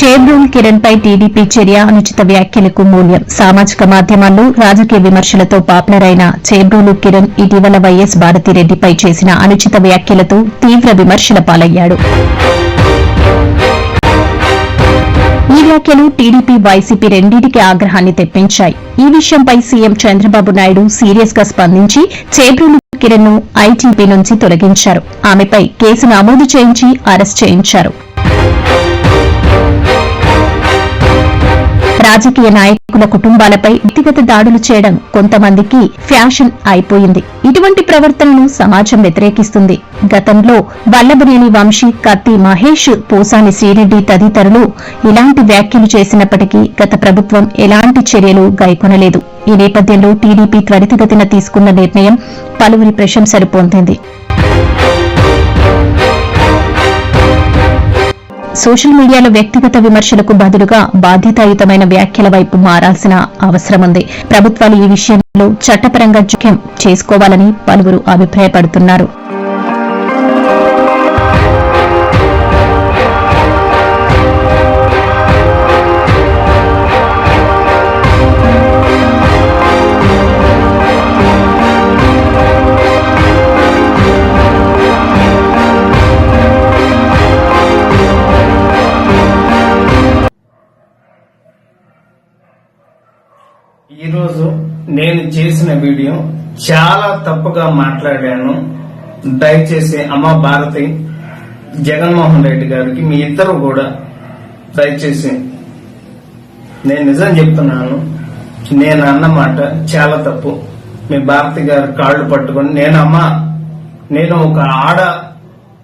చేబ్రూల్ కిరణ్ పై TDP చర్య అనుచిత వ్యాఖ్యలకు మూల్యం. సామాజిక మాధ్యమాల్లో రాజకీయ విమర్శలతో పాపులర్ అయిన చేబ్రూలు కిరణ్ ఇటీవల వైఎస్ భారతిరెడ్డిపై చేసిన అనుచిత వ్యాఖ్యలతో తీవ్ర విమర్శల పాలయ్యాడు. ఈ వ్యాఖ్యలు టీడీపీ వైసీపీ రెండింటికి ఆగ్రహాన్ని తెప్పించాయి. ఈ విషయంపై సీఎం చంద్రబాబు నాయుడు సీరియస్గా స్పందించి చేబ్రోలు కిరణ్ను ఐటీపీ నుంచి తొలగించారు. ఆమెపై కేసు నమోదు చేయించి అరెస్ట్ చేయించారు. రాజకీయ నాయకుల కుటుంబాలపై వ్యక్తిగత దాడులు చేయడం కొంతమందికి ఫ్యాషన్ అయిపోయింది. ఇటువంటి ప్రవర్తనను సమాజం వ్యతిరేకిస్తుంది. గతంలో వల్లభనేని వంశీ కత్తి మహేష్ పోసాని శ్రీరెడ్డి తదితరులు ఇలాంటి వ్యాఖ్యలు చేసినప్పటికీ గత ప్రభుత్వం ఎలాంటి చర్యలు గైకొనలేదు. ఈ నేపథ్యంలో టీడీపీ త్వరితగతిన తీసుకున్న నిర్ణయం పలువురి ప్రశంసలు పొందింది. సోషల్ మీడియాలో వ్యక్తిగత విమర్శలకు బదులుగా బాధ్యతాయుతమైన వ్యాఖ్యల వైపు మారాల్సిన అవసరముంది. ప్రభుత్వాలు ఈ విషయంలో చట్టపరంగా జోక్యం చేసుకోవాలని పలువురు అభిప్రాయపడుతున్నారు. ఈరోజు నేను చేసిన వీడియో చాలా తప్పుగా మాట్లాడాను. దయచేసి అమ్మ భారతి జగన్మోహన్ రెడ్డి గారికి మీ ఇద్దరు కూడా దయచేసి నేను నిజం చెప్తున్నాను. నేను అన్నమాట చాలా తప్పు. మీ భారతి గారు కాళ్ళు పట్టుకొని నేను అమ్మా నేను ఒక ఆడ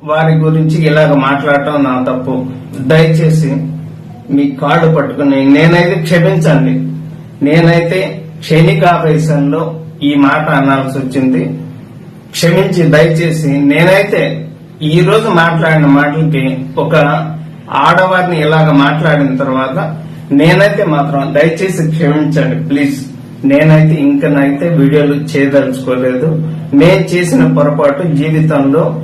వారి గురించి ఇలాగ మాట్లాడటం నా తప్పు. దయచేసి మీ కాళ్ళు పట్టుకుని నేనైతే క్షమించండి. నేనైతే క్షణికావేశంలో ఈ మాట అనాల్సి వచ్చింది. క్షమించి దయచేసి నేనైతే ఈ రోజు మాట్లాడిన మాటలకి ఒక ఆడవారిని ఇలాగ మాట్లాడిన తర్వాత నేనైతే మాత్రం దయచేసి క్షమించండి ప్లీజ్. నేనైతే ఇంకనైతే వీడియోలు చేయదలుచుకోలేదు. నేను చేసిన పొరపాటు జీవితంలో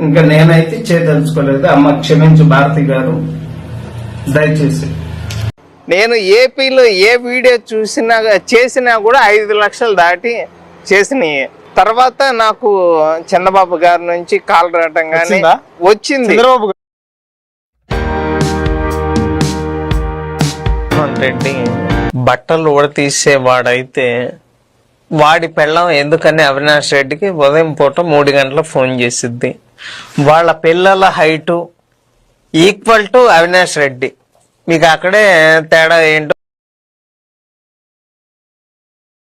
ఇంకా నేనైతే చేయదలుచుకోలేదు. అమ్మ క్షమించు భారతి గారు. దయచేసి. నేను ఏపీలో ఏ వీడియో చూసినా చేసినా కూడా ఐదు లక్షలు దాటి చేసినాయి. తర్వాత నాకు చంద్రబాబు గారి నుంచి కాల్ రావటం కానీ వచ్చిందా? రెడ్డి బట్టలు ఉడతీసేవాడైతే వాడి పెళ్ళం ఎందుకని అవినాష్ రెడ్డికి ఉదయం పూట మూడు గంటల ఫోన్ చేసిద్ది. వాళ్ళ పిల్లల height equal to Avinash Reddy. మీకు అక్కడే తేడా ఏంటో